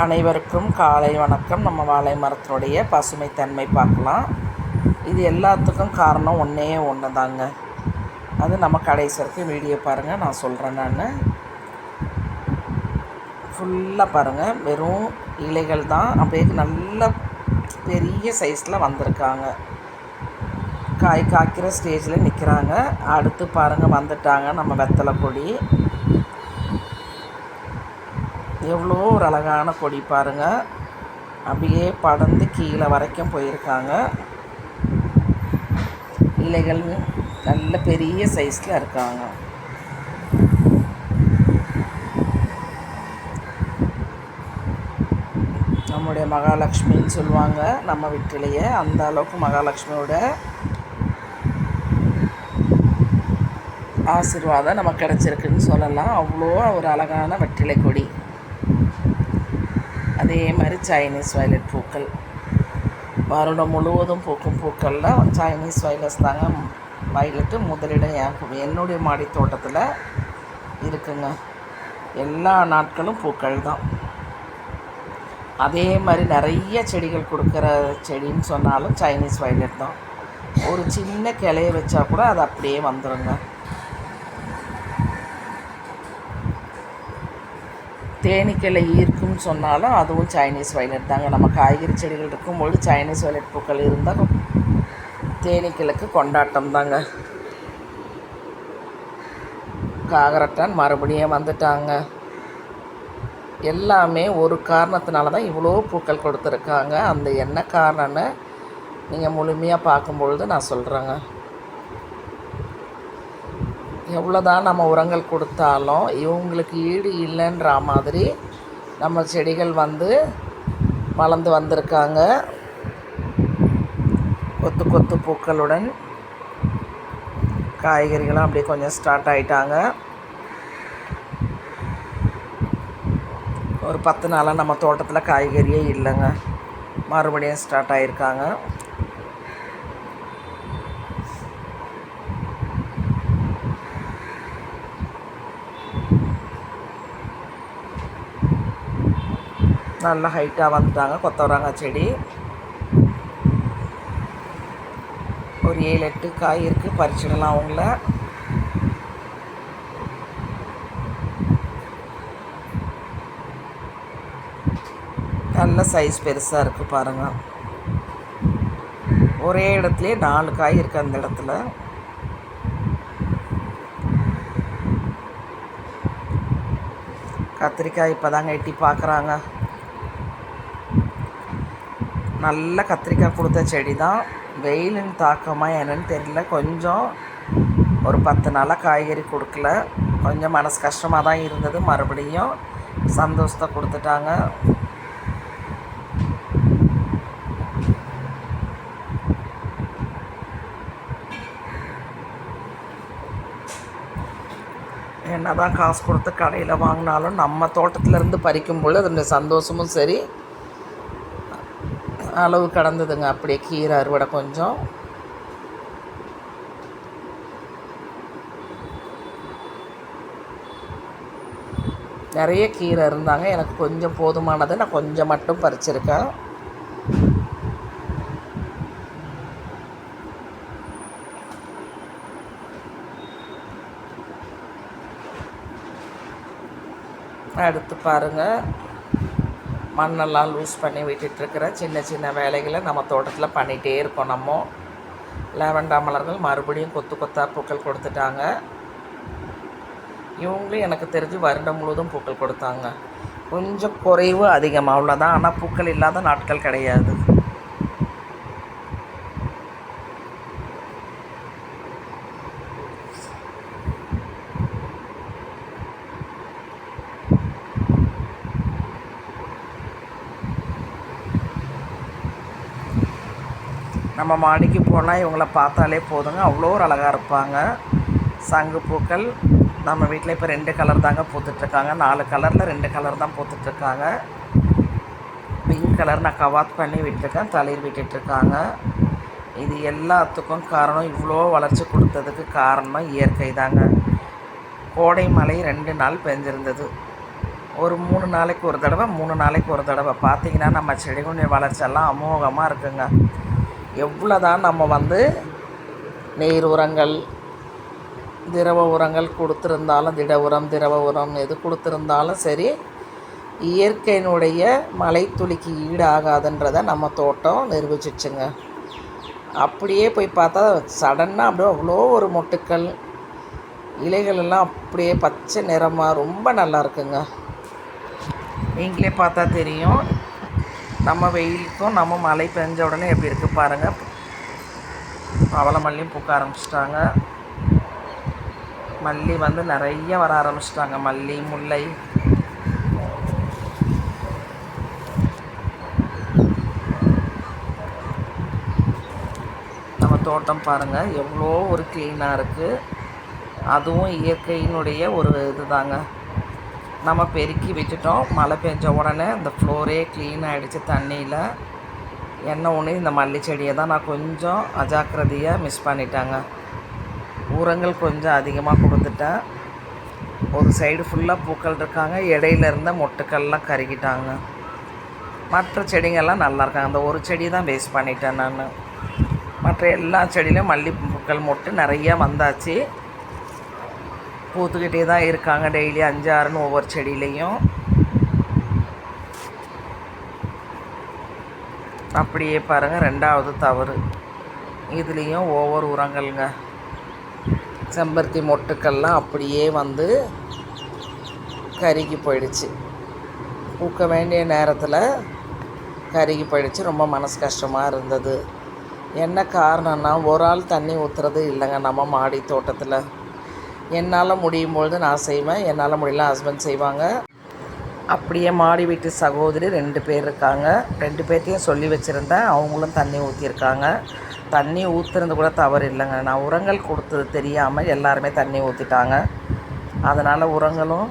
அனைவருக்கும் காலை வணக்கம். நம்ம வாழை மரத்தினுடைய பசுமைத்தன்மை பார்க்கலாம். இது எல்லாத்துக்கும் காரணம் ஒன்றே ஒன்று தாங்க அது நம்ம கடைசி வரைக்கும் வீடியோ பாருங்கள் நான் சொல்கிறேன் நான். ஃபுல்லாக பாருங்கள் வெறும் இலைகள் தான். அப்படியே நல்ல பெரிய சைஸில் வந்திருக்காங்க. காய் காய்க்கிற ஸ்டேஜில் நிற்கிறாங்க அடுத்து பாருங்கள் வந்துட்டாங்க நம்ம வெத்தலை கொடி எவ்வளோ ஒரு அழகான கொடி பாருங்கள் அப்படியே படர்ந்து கீழே வரைக்கும் போயிருக்காங்க. இலைகள் நல்ல பெரிய சைஸில் இருக்காங்க. நம்முடைய மகாலட்சுமின்னு சொல்லுவாங்க. நம்ம வீட்டிலேயே அந்த அளவுக்கு மகாலட்சுமியோட ஆசீர்வாதம் நமக்கு கிடச்சிருக்குன்னு சொல்லலாம். அவ்வளோ ஒரு அழகான வெற்றிலை கொடி. அதே மாதிரி சைனீஸ் வயலட் பூக்கள். வருடம் முழுவதும் பூக்கும் பூக்களில் சைனீஸ் வயலட்ஸ் தாங்க. வயலட்டு முதலிடம் என் என்னுடைய மாடி தோட்டத்தில் இருக்குங்க. எல்லா நாட்களும் பூக்கள் தான். அதே மாதிரி நிறைய செடிகள் கொடுக்குற செடின்னு சொன்னாலும் சைனீஸ் வயலட் தான். ஒரு சின்ன கிளைய வச்சா கூட அது அப்படியே வந்துடுங்க தேனீக்களை ஈர்க்கும்னு சொன்னாலும் அதுவும் சைனீஸ் வயலட் தாங்க. நம்ம காய்கறி செடிகள் இருக்கும்பொழுது சைனீஸ் வயலட் பூக்கள் இருந்தால் தேனீக்களுக்கு கொண்டாட்டம் தாங்க. காகரட்டான் மறுபடியும் வந்துட்டாங்க. எல்லாமே ஒரு காரணத்தினால தான் இவ்வளோ பூக்கள் கொடுத்துருக்காங்க. அந்த என்ன காரணம்னு நீங்கள் முழுமையாக பார்க்கும்பொழுது நான் சொல்கிறேங்க எவ்வளோ தான் நம்ம உரங்கள் கொடுத்தாலும் இவங்களுக்கு ஈடு இல்லைன்ற மாதிரி நம்ம செடிகள் வந்து வளர்ந்து வந்திருக்காங்க. கொத்து கொத்து பூக்களுடன் காய்கறிகளும் அப்படியே கொஞ்சம் ஸ்டார்ட் ஆகிட்டாங்க ஒரு பத்து நாளாக நம்ம தோட்டத்தில் காய்கறியே இல்லைங்க. மறுபடியும் ஸ்டார்ட் ஆகியிருக்காங்க நல்லா ஹைட்டாக வந்துட்டாங்க கொத்தவரங்காய் செடி ஒரு ஏழு எட்டு காய் இருக்குது பறிச்சிடலாம் அவங்கள நல்ல சைஸ் பெருசாக இருக்குது பாருங்கள் ஒரே இடத்துலையே நாலு காய் இருக்குது அந்த இடத்துல கத்திரிக்காய் இப்போ தாங்க எட்டி பார்க்குறாங்க நல்ல கத்திரிக்காய் கொடுத்த செடி தான் வெயிலின் தாக்கமாக என்னன்னு தெரியல. கொஞ்சம் ஒரு பத்து நாளாக காய்கறி கொடுக்கல. கொஞ்சம் மனசு கஷ்டமாக தான் இருந்தது. மறுபடியும் சந்தோஷத்தை கொடுத்துட்டாங்க. என்ன தான் காசு கொடுத்து கடையில் வாங்கினாலும் நம்ம தோட்டத்திலேருந்து பறிக்கும் பொழுது அதனுடைய சந்தோஷமும் சரி அளவு கடந்ததுங்க. அப்படியே கீரை அறுவடை கொஞ்சம். நிறைய கீரை இருந்தாங்க. எனக்கு கொஞ்சம் போதுமானது நான் கொஞ்சம் மட்டும் பறிச்சிருக்கேன். அடுத்து பாருங்கள் மண்ணெல்லாம் லூஸ் பண்ணி விட்டுட்டுருக்கிற சின்ன சின்ன வேலைகளை நம்ம தோட்டத்தில் பண்ணிகிட்டே இருக்கோம் நம்ம. லேவண்டா மலர்கள் மறுபடியும் கொத்து கொத்தாக பூக்கள் கொடுத்துட்டாங்க. இவங்களும் எனக்கு தெரிஞ்சு வருடம் முழுவதும் பூக்கள் கொடுத்தாங்க. கொஞ்சம் குறைவு அதிகமாக அவ்வளோதான் ஆனால் பூக்கள் இல்லாத நாட்கள் கிடையாது. நம்ம மாடிக்கு போனால் இவங்கள பார்த்தாலே போதுங்க. அவ்வளோ ஒரு அழகாக இருப்பாங்க. சங்கு பூக்கள். நம்ம வீட்டில் இப்போ ரெண்டு கலர் தாங்க பூத்துட்ருக்காங்க. நாலு கலரில் ரெண்டு கலர் தான் பூத்துட்ருக்காங்க. பிங்க் கலர் நான் கவாத் பண்ணி விட்டுருக்கேன். தளிர் விட்டுட்ருக்காங்க. இது எல்லாத்துக்கும் காரணம் இவ்வளோ வளர்ச்சி கொடுத்ததுக்கு காரணம் இயற்கை தாங்க. கோடை மழை ரெண்டு நாள் பெஞ்சிருந்தது. ஒரு மூணு நாளைக்கு ஒரு தடவை மூணு நாளைக்கு ஒரு தடவை. பார்த்திங்கன்னா நம்ம செடிகளுடைய வளர்ச்சியெல்லாம் அமோகமாக இருக்குங்க. எவ்வளோ தான் நம்ம வந்து நீர் உரங்கள் திரவ உரங்கள் கொடுத்துருந்தாலும் திட உரம் திரவ உரம் எது கொடுத்துருந்தாலும் சரி இயற்கையினுடைய மலைத்துளிக்கு ஈடாகாதுன்றதை நம்ம தோட்டம் நிரூபிச்சிச்சுங்க. அப்படியே போய் பார்த்தா சடனாக அப்படியே அவ்வளோ ஒரு மொட்டுக்கள் இலைகளெல்லாம் அப்படியே பச்சை நிறமாக ரொம்ப நல்லா இருக்குங்க. நீங்களே பார்த்தா தெரியும். நம்ம வெயிலுக்கும் நம்ம மழை பெஞ்ச உடனே எப்படி இருக்குது பாருங்கள் பவள மல்லியும் பூக்க ஆரம்பிச்சிட்டாங்க. மல்லி வந்து நிறைய வர ஆரம்பிச்சிட்டாங்க. மல்லி முல்லை. நம்ம தோட்டம் பாருங்கள் எவ்வளோ ஒரு க்ளீனாக இருக்குது அதுவும் இயற்கையினுடைய ஒரு இது தாங்க நம்ம பெருக்கி விட்டுட்டோம். மழை பெஞ்ச உடனே இந்த ஃப்ளோரே க்ளீன் ஆகிடுச்சு தண்ணியில். என்ன ஒன்று இந்த மல்லி செடியை தான் நான் கொஞ்சம் அஜாக்கிரதையாக மிஸ் பண்ணிட்டாங்க. உரங்கள் கொஞ்சம் அதிகமாக கொடுத்துட்டேன். ஒரு சைடு ஃபுல்லாக பூக்கள் இருக்காங்க. இடையில இருந்த மொட்டுக்கள்லாம் கருகிட்டாங்க. மற்ற செடிங்கள்லாம் நல்லா இருக்காங்க. அந்த ஒரு செடி தான் வேஸ்ட் பண்ணிட்டேன் நான். மற்ற எல்லா செடியிலும் மல்லிகைப்பூக்கள் மொட்டு நிறைய வந்தாச்சு. பூத்துக்கிட்டே தான் இருக்காங்க டெய்லி அஞ்சாறுன்னு ஒவ்வொரு செடியிலையும். அப்படியே பாருங்கள் ரெண்டாவது தவறு. இதுலேயும் ஒவ்வொரு உரங்கள்ங்க. செம்பருத்தி மொட்டுக்கள்லாம் அப்படியே வந்து கருகி போயிடுச்சு. பூக்க வேண்டிய நேரத்தில் கருகி போயிடுச்சு. ரொம்ப மனசு கஷ்டமாக இருந்தது. என்ன காரணம்னா ஒரு ஆள் தண்ணி ஊற்றுறது இல்லைங்க நம்ம மாடி தோட்டத்தில். என்னால் முடியும் பொழுது நான் செய்வேன். என்னால் முடியல ஹஸ்பண்ட் செய்வாங்க. அப்படியே மாடி வீட்டு சகோதரி ரெண்டு பேர் இருக்காங்க. ரெண்டு பேர்த்தையும் சொல்லி வச்சுருந்தேன். அவங்களும் தண்ணி ஊற்றிருக்காங்க தண்ணி ஊற்றுறது கூட தவறு இல்லைங்க. நான் உரங்கள் கொடுத்தது தெரியாமல் எல்லாருமே தண்ணி ஊற்றிட்டாங்க அதனால் உரங்களும்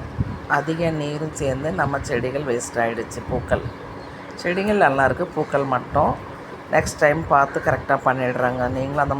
அதிக நீரும் சேர்ந்து நம்ம செடிகள் வேஸ்ட் ஆகிடுச்சு பூக்கள். செடிகள் நல்லா இருக்குது பூக்கள் மட்டும். நெக்ஸ்ட் டைம் பார்த்து கரெக்டாக பண்ணிடுறாங்க. நீங்களும் அந்த